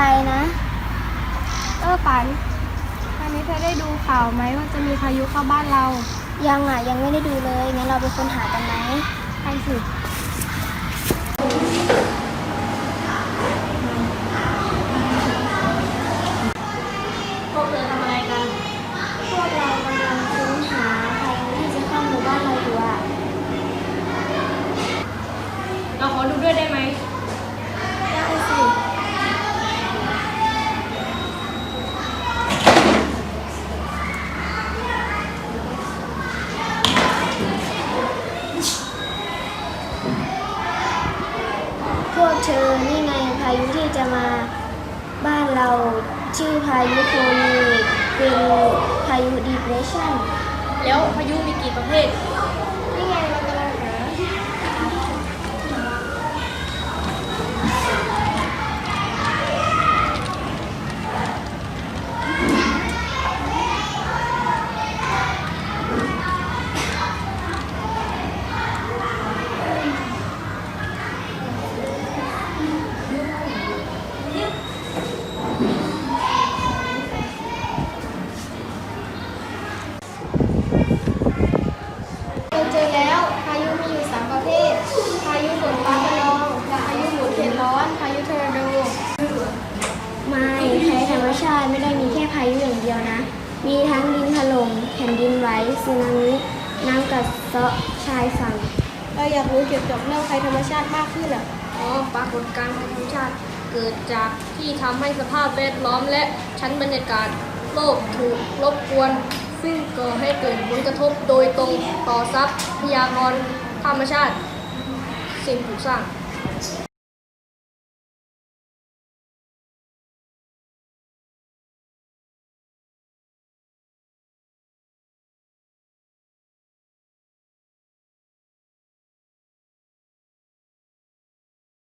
ไปนะเออปันวันนี้เธอได้ดูข่าวไหมว่าจะมีพายุเข้าบ้านเรา ยังอะยังไม่ได้ดูเลยงั้นเราไปค้นหากันไหมไปสิพวกเธอทำอะไรกัน พวกเรากำลังค้นหาพายุที่จะเข้าหมู่บ้านเราอยู่อะ เราขอดูด้วยได้ไหม ได้สิ พวกเธ อนี่ไงพายุที่จะมาบ้านเราชื่อพายุโคนีเป็นพายุดีเพรสชันแล้วพายุมีกี่ประเภท ภัยธรรมชาติไม่ได้มีแค่พายุอย่างเดียวนะ มีทั้งดินถล่มแผ่นดินไหวสึนามิน้ำกัดเซาะชายฝั่งเราอยากรู้เกี่ยวกับเรื่องภัยธรรมชาติมากขึ้นอะอ๋อปรากฏการณ์ภัยธรรมชาติเกิดจากที่ทำให้สภาพแวดล้อมและชั้นบรรยากาศโลกถูกรบกวน ซึ่งก่อให้เกิดผลกระทบโดยตรงต่อทรัพยากรธรรมชาติ สิ่งปลูกสร้าง